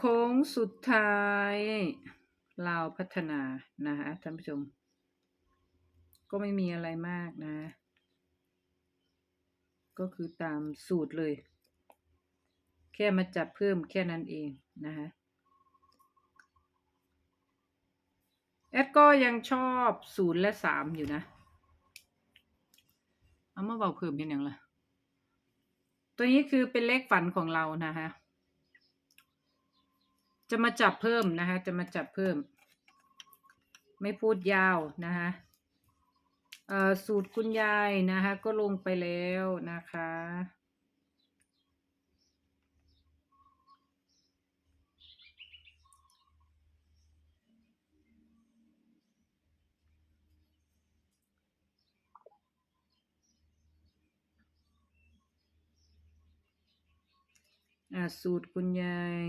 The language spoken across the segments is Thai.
โค้งสุดท้ายลาวพัฒนานะคะท่านผู้ชม ก็ไม่มีอะไรมากนะ ก็คือตามสูตรเลย แค่มาจับเพิ่มแค่นั้นเองนะคะแอดก็ยังชอบศูนย์และสามอยู่นะ เอามาเบาเพิ่มเป็นอย่างละตัวนี้คือเป็นเลขฝันของเรานะคะ จะมาจับเพิ่มนะคะ จะมาจับเพิ่ม ไม่พูดยาวนะคะเอ่อสูตรคุณยายนะคะ ก็ลงไปแล้วนะคะอ่าสูตรคุณยาย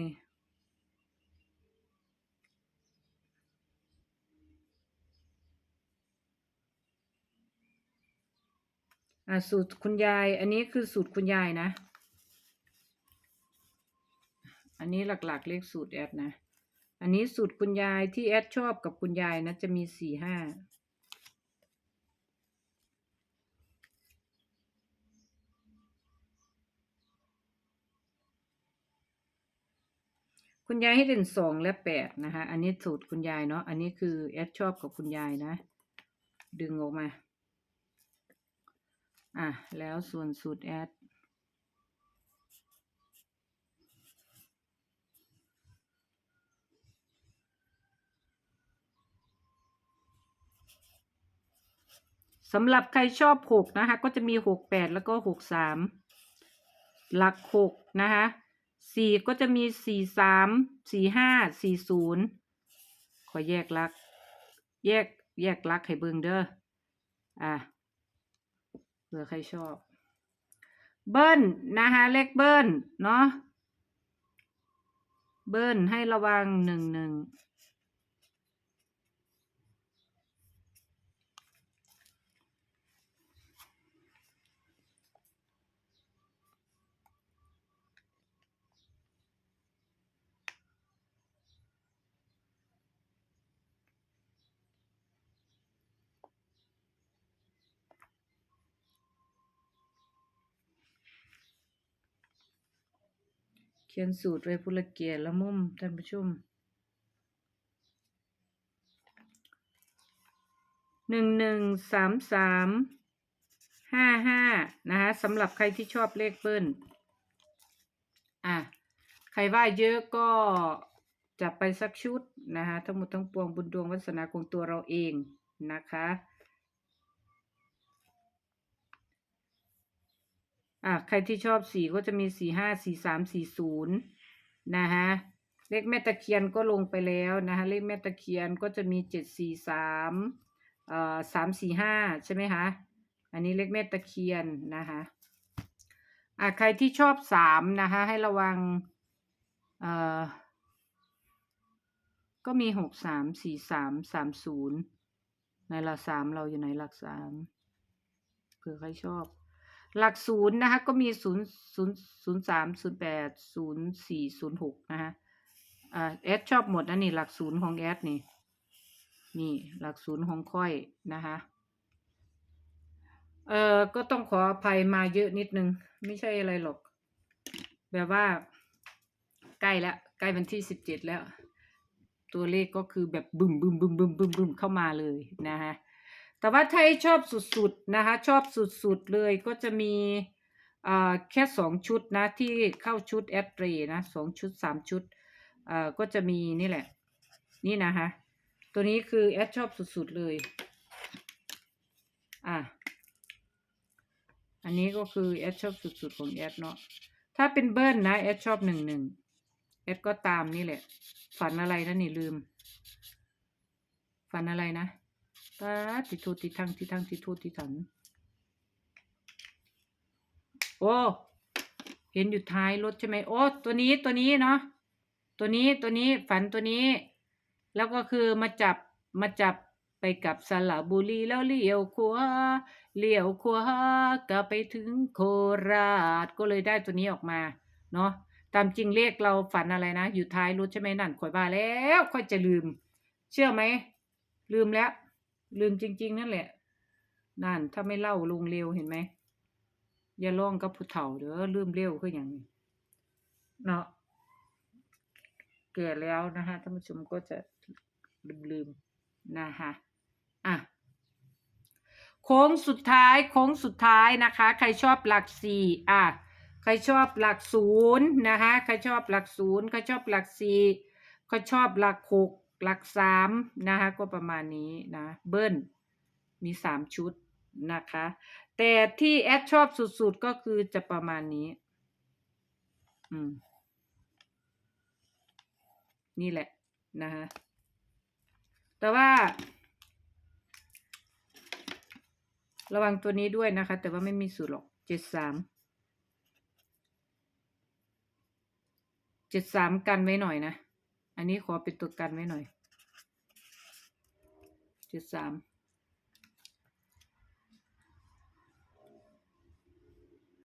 อ่าสูตรคุณยาย อันนี้คือสูตรคุณยายนะ อันนี้หลักๆเลขสูตรแอดนะ อันนี้สูตรคุณยายที่แอดชอบกับคุณยายนะจะมีสี่ห้าคุณยายให้เด่นสองและแปดนะคะ อันนี้สูตรคุณยายเนาะ อันนี้คือแอดชอบกับคุณยายนะ ดึงออกมา อะ แล้วส่วนสูตรแอด สำหรับใครชอบหกนะคะ ก็จะมีหกแปดแล้วก็หกสามหลักหกนะคะสี่ก็จะมีสี่สามสี่ห้าสี่ศูนย์ขอแยกลัก แยกแยกลักให้เบิ่งเด้ออะ เผื่อใครชอบ เบิ้ลนะคะเลขเบิ้ลเนาะเบิ้ลให้ระวังหนึ่งหนึ่ง ขียนสูตรไว้พุละเกียรละมุมท่านผู้ชมหนึ่งหนึ่งสามสามห้าห้านะคะสำหรับใครที่ชอบเลขเบิ้ลอะ ใครว่าเยอะก็จับไปสักชุดนะคะทั้งหมดทั้งปวงบุญดวงวาสนาของตัวเราเองนะคะ อะใครที่ชอบสีก็จะมีสี่ห้าสี่สามสี่ศูนย์นะฮะเลขแม่ตะเคียนก็ลงไปแล้วนะคะเลขแม่ตะเคียนก็จะมีเจ็ดสี่สามเอ่อสามสี่ห้าใช่ไหมคะอันนี้เลขแม่ตะเคียนนะคะอะใครที่ชอบสามนะคะให้ระวังเอ่อก็มีหกสามสี่สามสามศูนย์ในหลักสามเราอยู่ไหนหลักสามเผื่อใครชอบ หลักศูนย์นะคะก็มีศูนย์ศูนย์ศูนย์สามศูนย์แปดศูนย์สี่ศูนย์หกนะคะอ่าแอดชอบหมดนะนี่หลักศูนย์ของแอดนี่ นี่หลักศูนย์ของค่อยนะคะ เอ่อก็ต้องขออภัยมาเยอะนิดนึง ไม่ใช่อะไรหรอก แบบว่า ใกล้แล้ว ใกล้วันที่สิบเจ็ดแล้ว ตัวเลขก็คือแบบบึมบึมบึมบึมบึมบึมเข้ามาเลยนะคะ แต่ว่าถ้าให้ชอบสุดๆนะคะ ชอบสุดๆเลยก็จะมีอ่าแค่สองชุดนะ ที่เข้าชุดแอดเรนะสองชุดสามชุดอ่าก็จะมีนี่แหละ นี่นะคะ ตัวนี้คือแอดชอบสุดๆเลย อะ อันนี้ก็คือแอดชอบสุดๆของแอดเนาะถ้าเป็นเบิ้ลนะแอดชอบหนึ่งหนึ่งแอดก็ตามนี่แหละ ฝันอะไรนะนี่ลืม ฝันอะไรนะ ตาติโทติทังติทังติโทติทันโอ้เห็นอยู่ท้ายรถใช่ไหมโอ้ตัวนี้ตัวนี้เนาะตัวนี้ตัวนี้ฝันตัวนี้ แล้วก็คือมาจับมาจับไปกับสระบุรีแล้วเลี้ยวขวาเลี้ยวขวาก็ไปถึงโคราชก็เลยได้ตัวนี้ออกมาเนาะตามจริงเลขเราฝันอะไรนะ อยู่ท้ายรถใช่ไหมนั่นข่อยว่าแล้ว ค่อยจะลืม เชื่อไหมลืมแล้ว ลืมจริง ๆ นั่นแหละ นั่น ถ้าไม่เล่าลงเร็วเห็นไหม อย่าล่องกับผู้เฒ่าเด้อลืมเร็วคืออย่างนี้เนาะแก่แล้วนะคะท่านผู้ชมก็จะลืมลืมๆนะคะอะโค้งสุดท้ายโค้งสุดท้ายนะคะ ใครชอบหลักสี่อะใครชอบหลักศูนย์นะคะใครชอบหลักศูนย์ใครชอบหลักสี่ใครชอบหลักหก หลักสามนะคะก็ประมาณนี้นะเบิ้ลมีสามชุดนะคะ แต่ที่แอดชอบสุดๆก็คือจะประมาณนี้อืมนี่แหละนะคะแต่ว่า ระวังตัวนี้ด้วยนะคะ แต่ว่าไม่มีสูตรหรอกเจ็ดสามเจ็ดสามกันไว้หน่อยนะ อันนี้ขอเป็นตัวกันไว้หน่อยเจ็ดสาม